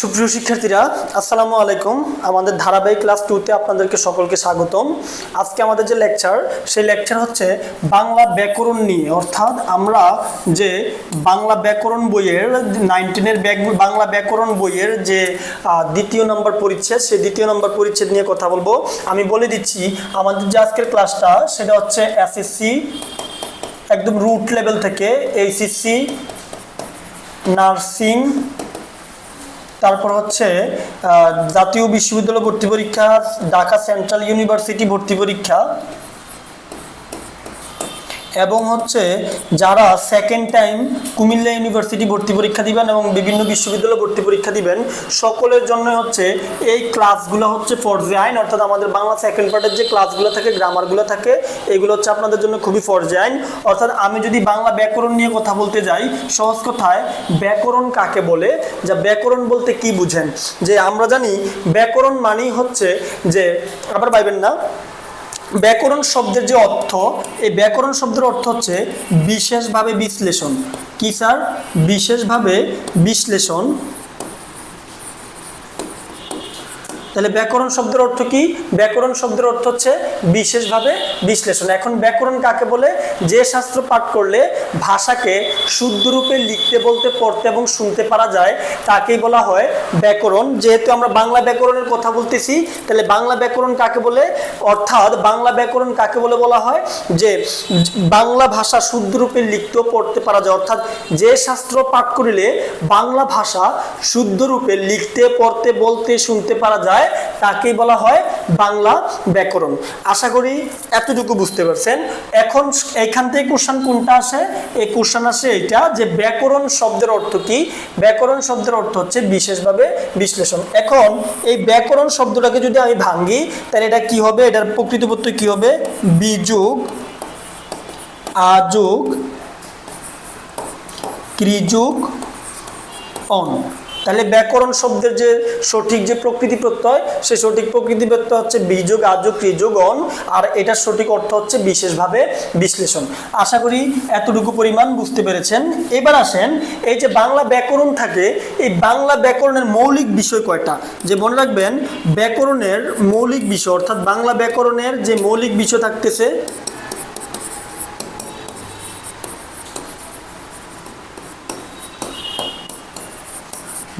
সুপ্রিয় শিক্ষার্থীরা, আসসালামু আলাইকুম। আমাদের ধারাবাহিক ক্লাস টুতে আপনাদেরকে সকলকে স্বাগতম। আজকে আমাদের যে লেকচার সেই লেকচার হচ্ছে বাংলা ব্যাকরণ নিয়ে। অর্থাৎ আমরা যে বাংলা ব্যাকরণ বইয়ের নাইনটিনের ব্যাক বাংলা ব্যাকরণ বইয়ের যে দ্বিতীয় নম্বর পরিচ্ছেদ, সেই দ্বিতীয় নম্বর পরিচ্ছেদ নিয়ে কথা বলব। আমি বলে দিচ্ছি, আমাদের যে আজকের ক্লাসটা সেটা হচ্ছে এসএসসি একদম রুট লেভেল থেকে এইচএসসি নার্সিং তারপর হচ্ছে জাতীয় বিশ্ববিদ্যালয় ভর্তি পরীক্ষা ঢাকা সেন্ট্রাল ইউনিভার্সিটি ভর্তি পরীক্ষা। এবং হচ্ছে যারা সেকেন্ড টাইম কুমিল্লা ইউনিভার্সিটি ভর্তি পরীক্ষা দিবেন এবং বিভিন্ন বিশ্ববিদ্যালয় ভর্তি পরীক্ষা দিবেন, সকলের জন্য হচ্ছে এই ক্লাসগুলো হচ্ছে ফরজে আইন অর্থাৎ আমাদের বাংলা সেকেন্ড পার্টের যে ক্লাসগুলো থাকে গ্রামারগুলো থাকে, এগুলো হচ্ছে আপনাদের জন্য খুবই ফরজে আইন অর্থাৎ আমি যদি বাংলা ব্যাকরণ নিয়ে কথা বলতে যাই, সহজ কথায় ব্যাকরণ কাকে বলে? যা ব্যাকরণ বলতে কি বুঝেন? যে আমরা জানি ব্যাকরণ মানেই হচ্ছে যে, আবার পাইবেন না? ব্যাকরণ শব্দের যে অর্থ, এই ব্যাকরণ শব্দের অর্থ হচ্ছে বিশেষভাবে বিশ্লেষণ। কি স্যার? বিশেষভাবে বিশ্লেষণ। তাহলে ব্যাকরণ শব্দের অর্থ কি? ব্যাকরণ শব্দের অর্থ হচ্ছে বিশেষভাবে বিশ্লেষণ। এখন ব্যাকরণ কাকে বলে? যে শাস্ত্র পাঠ করলে ভাষাকে শুদ্ধ রূপে লিখতে, বলতে, পড়তে এবং শুনতে পারা যায়, তাকেই বলা হয় ব্যাকরণ। যেহেতু আমরা বাংলা ব্যাকরণের কথা বলতেছি, তাহলে বাংলা ব্যাকরণ কাকে বলে? অর্থাৎ বাংলা ব্যাকরণ কাকে বলে বলা হয়? যে বাংলা ভাষা শুদ্ধ রূপে লিখতে পড়তে পারা যায়। অর্থাৎ যে শাস্ত্র পাঠ করিলে বাংলা ভাষা শুদ্ধ রূপে লিখতে, পড়তে, বলতে, শুনতে পারা যায় তাকেই বলা হয় বাংলা ব্যাকরণ। আশা করি এতটুকু বুঝতে পারছেন। এখন এখান থেকে কোশ্চান কোনটা আসে? এই কোশ্চান আসে এটা যে ব্যাকরণ শব্দের অর্থ কি? ব্যাকরণ শব্দের অর্থ হচ্ছে বিশেষভাবে বিশ্লেষণ। এখন এই ব্যাকরণ শব্দটাকে যদি আমি ভাঙ্গি, তাহলে এটা কি হবে? এটার প্রকৃতপত্র কি হবে? বিযোগ, আযোগ ক্রিযুগ অন। তাহলে ব্যাকরণ শব্দের যে সঠিক যে প্রকৃতি প্রত্যয়, সেই সঠিক প্রকৃতি প্রত্যয় হচ্ছে বিযোগ, আযোগ ক্রিযোগ অন আর এটার সঠিক অর্থ হচ্ছে বিশেষভাবে বিশ্লেষণ। আশা করি এতটুকু পরিমাণ বুঝতে পেরেছেন। এবার আসেন, এই যে বাংলা ব্যাকরণ থাকে, এই বাংলা ব্যাকরণের মৌলিক বিষয় কয়টা? যে মনে রাখবেন, ব্যাকরণের মৌলিক বিষয়, অর্থাৎ বাংলা ব্যাকরণের যে মৌলিক বিষয় থাকতেছে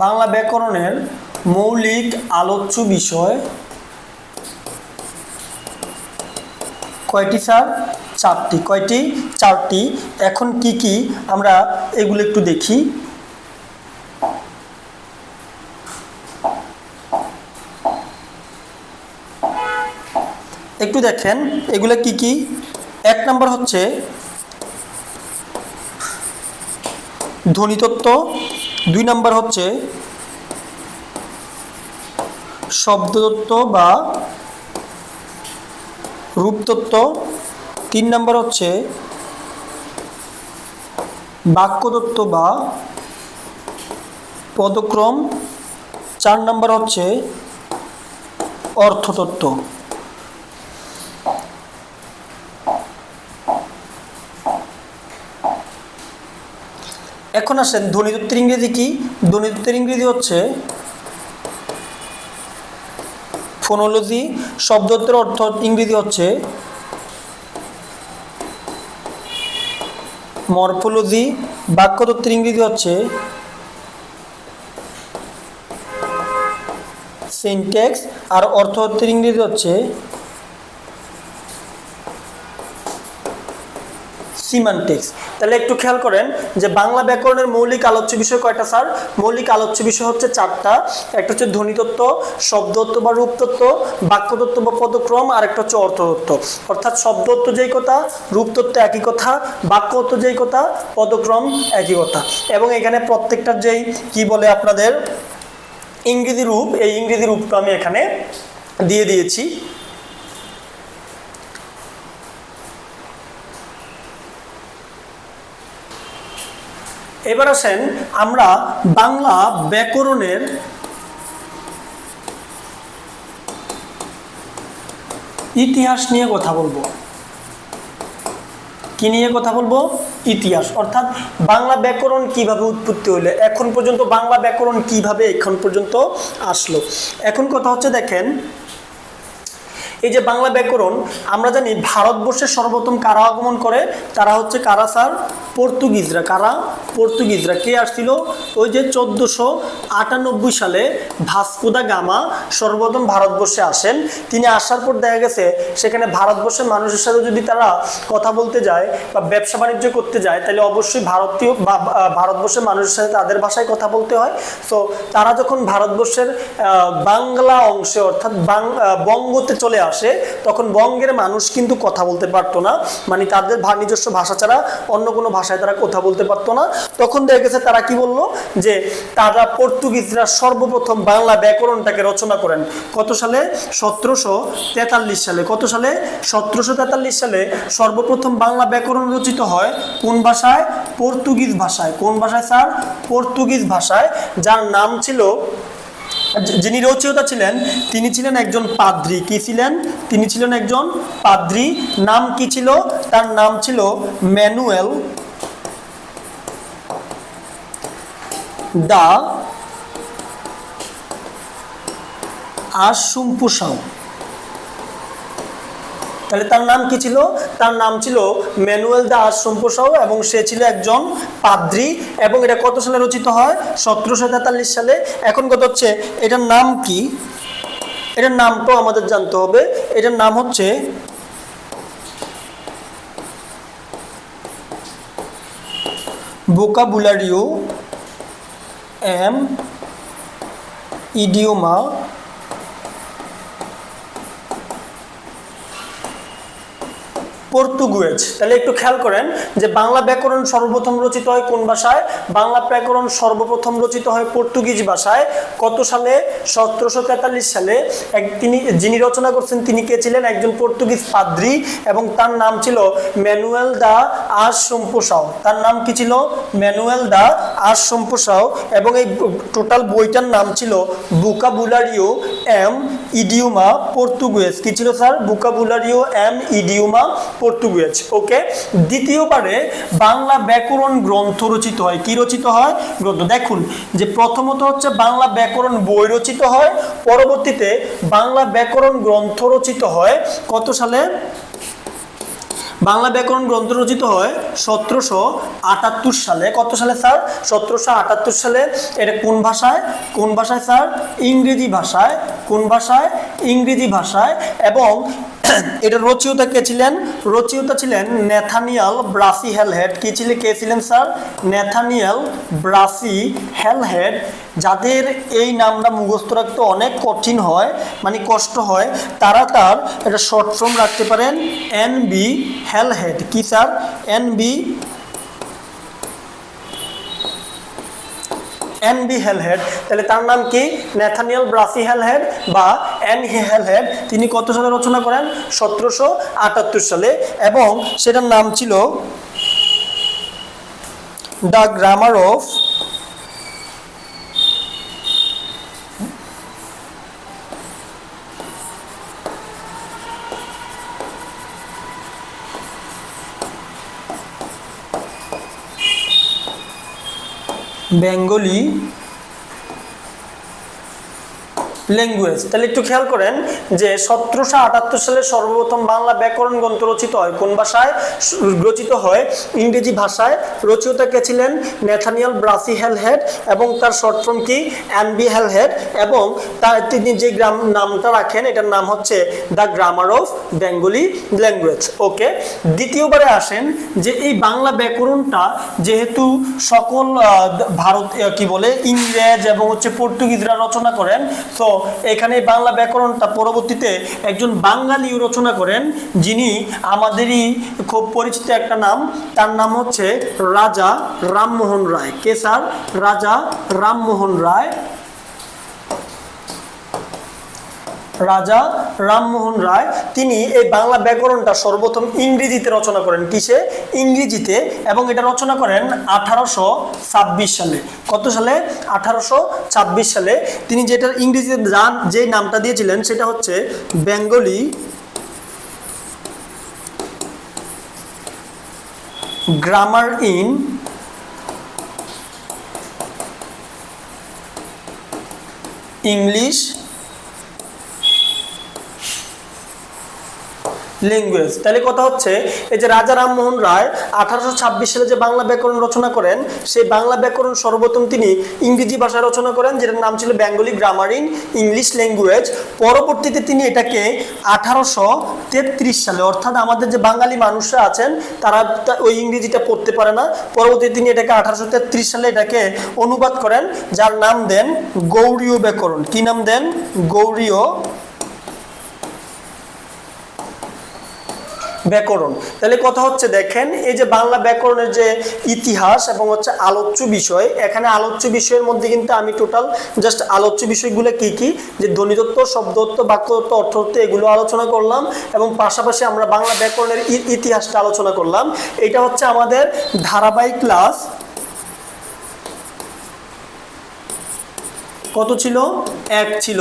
বাংলা ব্যাকরণের মৌলিক আলোচ্য বিষয়। কয়টি স্যার? চারটি। কয়টি? চারটি। এখন কি কি আমরা এগুলো একটু দেখি। একটু দেখেন, এগুলো কি কি? এক নম্বর হচ্ছে ধ্বনিতত্ত্ব। দুই নম্বর হচ্ছে শব্দতত্ত্ব বা রূপতত্ত্ব। তিন নম্বর হচ্ছে বাক্যতত্ত্ব বা পদক্রম। চার নম্বর হচ্ছে অর্থতত্ত্ব। এখন আসেন ধ্বনিতত্ত্বের ইংরেজি কি? ধ্বনিতত্ত্বের ইংরেজি হচ্ছে ফোনোলজি শব্দত্বের অর্থ ইংরেজি হচ্ছে মরফোলজি বাক্যতত্ত্বের ইংরেজি হচ্ছে সিনটেক্স আর অর্থতত্ত্বের ইংরেজি হচ্ছে সিমান্টিক্স তাহলে একটু খেয়াল করেন যে বাংলা ব্যাকরণের মৌলিক আলোচ্য বিষয় কয়টা, স্যার? মৌলিক আলোচ্য বিষয় হচ্ছে চারটা। একটা হচ্ছে ধ্বনিতত্ত্ব শব্দত্ব বা রূপতত্ত্ব, বাক্যতত্ত্ব বা পদক্রম, আর একটা হচ্ছে অর্থতত্ত্ব। অর্থাৎ শব্দত্ব যেই কথা, রূপতত্ত্ব একই কথা, বাক্যতত্ত্ব যেই কথা, পদক্রম একই কথা। এবং এখানে প্রত্যেকটার যেই, কি বলে আপনাদের, ইংরেজি রূপ, এই ইংরেজি রূপটা আমি এখানে দিয়ে দিয়েছি। এবার আসেন আমরা বাংলা ব্যাকরণের ইতিহাস নিয়ে কথা বলব। কি নিয়ে কথা বলব? ইতিহাস। অর্থাৎ বাংলা ব্যাকরণ কীভাবে উৎপত্তি হইলে? এখন পর্যন্ত বাংলা ব্যাকরণ কীভাবে এখন পর্যন্ত আসলো? এখন কথা হচ্ছে দেখেন, এই যে বাংলা ব্যাকরণ, আমরা জানি ভারতবর্ষে সর্বপ্রথম কারা আগমন করে? তারা হচ্ছে কারা স্যার? পর্তুগিজরা। কারা? পর্তুগিজরা। কে আসছিল? ওই যে চোদ্দোশো আটানব্বই সালে ভাস্কোদা গামা সর্বপ্রথম ভারতবর্ষে আসেন। তিনি আসার পর দেখা গেছে, সেখানে ভারতবর্ষের মানুষের সাথে যদি তারা কথা বলতে যায় বা ব্যবসা বাণিজ্য করতে যায়, তাহলে অবশ্যই ভারতীয় বা ভারতবর্ষের মানুষের সাথে তাদের ভাষায় কথা বলতে হয়। সো তারা যখন ভারতবর্ষের বাংলা অংশে অর্থাৎ বঙ্গতে চলে আসে, তখন বঙ্গের মানুষ কিন্তু কথা বলতে পারতো না। মানে তাদের নিজস্ব ভাষা ছাড়া অন্য কোনো ভাষায় তারা কথা বলতে পারতো না। তখন দেখা গেছে তারা কি বলল? যে তারা পর্তুগিজরা সর্বপ্রথম বাংলা ব্যাকরণটাকে রচনা করেন। কত সালে? সতেরোশো তেতাল্লিশ সালে। কত সালে? সতেরোশো তেতাল্লিশ সালে সর্বপ্রথম বাংলা ব্যাকরণ রচিত হয় কোন ভাষায়? পর্তুগিজ ভাষায়। কোন ভাষায়, স্যার? পর্তুগিজ ভাষায়। যার নাম ছিল, যিনি রচয়িতা ছিলেন, তিনি ছিলেন একজন পাদ্রী। কি ছিলেন? তিনি ছিলেন একজন পাদ্রী। নাম কি ছিল? তার নাম ছিল ম্যানুয়েল দা আসুম্পুসাও তাহলে তার নাম কি ছিল? তার নাম ছিল ম্যানুয়েল দা আসমপোসাও এবং সে ছিল একজন পাদ্রী এবং এটা কত সালে রচিত হয়? সতেরোশো তেতাল্লিশ সালে। এখন কত হচ্ছে, এটার নাম কি? এটার নামটাও আমাদের জানতে হবে। এটার নাম হচ্ছে ভোকাবুলারিও এম ইডিওমা পর্তুগুয়েজ। তাহলে একটু খেয়াল করেন যে বাংলা ব্যাকরণ সর্বপ্রথম রচিত হয় কোন ভাষায়? বাংলা ব্যাকরণ সর্বপ্রথম রচিত হয় পর্তুগিজ ভাষায়। কত সালে? সতেরোশো তেতাল্লিশ সালে। এক তিনি, যিনি রচনা করছেন তিনি কে ছিলেন? একজন পর্তুগিজ পাদ্রী এবং তার নাম ছিল ম্যানুয়েল দা আস সম্পোসাও। তার নাম কি ছিল? ম্যানুয়েল দা আস সম্পোসাও এবং এই টোটাল বইটার নাম ছিল বুকাবুলারিও এম ইডিউমা পর্তুগুয়েজ। কি ছিল স্যার? বুকাবুলারিও এম ইডিউমা পর্তুগুয়েজ ওকে দ্বিতীয়বারে বাংলা ব্যাকরণ গ্রন্থ রচিত হয়। কি রচিত হয়? গ্রন্থ। দেখুন, যে প্রথমত হচ্ছে বাংলা ব্যাকরণ বই রচিত হয়, পরবর্তীতে বাংলা ব্যাকরণ গ্রন্থ রচিত হয় কত সালে? বাংলা ব্যাকরণ গ্রন্থ রচিত হয় সতেরোশো আটাত্তর সালে। কত সালে, স্যার? সতেরোশো আটাত্তর সালে। এটা কোন ভাষায়? কোন ভাষায়, স্যার? ইংরেজি ভাষায়। কোন ভাষায়? ইংরেজি ভাষায়। এবং এটা রচয়িতা কে ছিলেন? রচয়িতা ছিলেন নেথানিয়াল ব্রাসি হেলহেড। কি ছিল, কে ছিলেন স্যার? নেথানিয়াল ব্রাসি হেলহেড, যাদের এই নামটা মুখস্থ রাখতে অনেক কঠিন হয় মানে কষ্ট হয়। তারা তার এটা শর্ট ফর্ম রাখতে পারেন, এন বি হেলহেড। কি sir? N B N B Halhed তাহলে তার নাম কি? ন্যাথানিয়াল ব্রাসি হেলহেড বা এন হেলহেড তিনি কত সালে রচনা করেন? সতেরোশো আটাত্তর সালে। এবং সেটার নাম ছিল the grammar of Bengali language তাহলে একটু খেয়াল করেন যে সতেরোশো আটাত্তর সালে সর্বপ্রথম বাংলা ব্যাকরণ গ্রন্থ রচিত হয়। কোন ভাষায়? রচিত হয় ইংরেজি ভাষায়। রচয়িতা কে ছিলেন ন্যাথানিয়াল ব্রাসি হেলহেড এবং তার শর্ট ফর্ম কি? অ্যানবি হেলহেড এবং তার তিনি যে গ্রাম, নামটা রাখেন, এটার নাম হচ্ছে the grammar of Bengali language. Okay, দ্বিতীয়বারে আসেন যে এই বাংলা ব্যাকরণটা যেহেতু সকল ভারত কি বলে, ইংরেজ এবং হচ্ছে পর্তুগিজরা রচনা করেন, তো এখানে বাংলা ব্যাকরণটা পরবর্তীতে একজন বাঙালি রচনা করেন, যিনি আমাদেরই খুব পরিচিত একটা নাম। তার নাম হচ্ছে রাজা রামমোহন রায় কেসার রাজা রামমোহন রায়। রাজা রামমোহন রায়, তিনি এই বাংলা ব্যাকরণটা সর্বপ্রথম ইংরেজিতে রচনা করেন। কিসে? ইংরেজিতে, এবং এটা রচনা করেন আঠারোশো ছাব্বিশ সালে। কত সালে? আঠারোশো ছাব্বিশ সালে। তিনি যেটার ইংরেজিতে যে নামটা দিয়েছিলেন, সেটা হচ্ছে Bengali grammar in English language তাহলে কথা হচ্ছে, এই যে রাজা রামমোহন রায় আঠারোশো ছাব্বিশ সালে যে বাংলা ব্যাকরণ রচনা করেন, সেই বাংলা ব্যাকরণ সর্বপ্রথম তিনি ইংরেজি ভাষায় রচনা করেন, যেটার নাম ছিল Bengali grammar in English language. পরবর্তীতে তিনি এটাকে আঠারোশো তেত্রিশ সালে, অর্থাৎ আমাদের যে বাঙালি মানুষরা আছেন, তারা ওই ইংরেজিটা পড়তে পারে না। পরবর্তীতে তিনি এটাকে আঠারোশো তেত্রিশ সালে এটাকে অনুবাদ করেন, যার নাম দেন গৌড়ীয় ব্যাকরণ। কি নাম দেন? গৌড়ীয় ব্যাকরণ। তাহলে কথা হচ্ছে দেখেন, এই যে বাংলা ব্যাকরণের যে ইতিহাস এবং হচ্ছে আলোচ্য বিষয়, এখানে আলোচ্য বিষয়ের মধ্যে কিন্তু আমি টোটাল জাস্ট আলোচ্য বিষয়গুলো কি কি? যে ধ্বনিতত্ত্ব শব্দত্ব বাক্যতত্ত্ব, অর্থতত্ত্ব, এগুলো আলোচনা করলাম এবং পাশাপাশি আমরা বাংলা ব্যাকরণের ইতিহাসটা আলোচনা করলাম। এটা হচ্ছে আমাদের ধারাবাহিক ক্লাস কত ছিল? এক ছিল,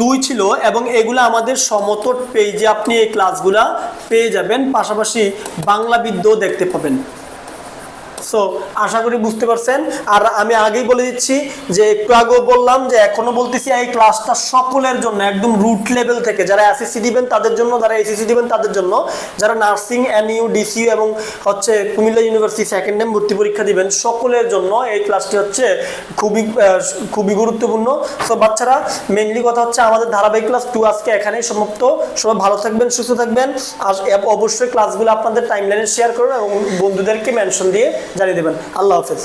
দুই ছিল এবং এগুলো আমাদের সমতট পেজে আপনি এই ক্লাসগুলা পেয়ে যাবেন। পাশাপাশি বাংলা বিদ্যাও দেখতে পাবেন। সো আশা করি বুঝতে পারছেন। আর আমি আগেই বলে দিচ্ছি যে একটু আগেও বললাম যে এখনও বলতেছি এই ক্লাসটা সকলের জন্য, একদম রুট লেভেল থেকে যারা এসএসসি দিবেন তাদের জন্য, যারা এসএসসি দিবেন তাদের জন্য, যারা নার্সিং এনইউ ডিসিউ এবং হচ্ছে কুমিল্লা ইউনিভার্সিটি সেকেন্ড টাইম ভর্তি পরীক্ষা দিবেন, সকলের জন্য এই ক্লাসটি হচ্ছে খুবই খুবই গুরুত্বপূর্ণ। সো বাচ্চারা মেনলি কথা হচ্ছে আমাদের ধারাবাহিক ক্লাস টু আজকে এখানেই সমাপ্ত। সবাই ভালো থাকবেন, সুস্থ থাকবেন। আর অবশ্যই ক্লাসগুলো আপনাদের টাইমলাইনে শেয়ার করুন এবং বন্ধুদেরকে মেনশন দিয়ে জানিয়ে দেবেন। আল্লাহ হাফেজ।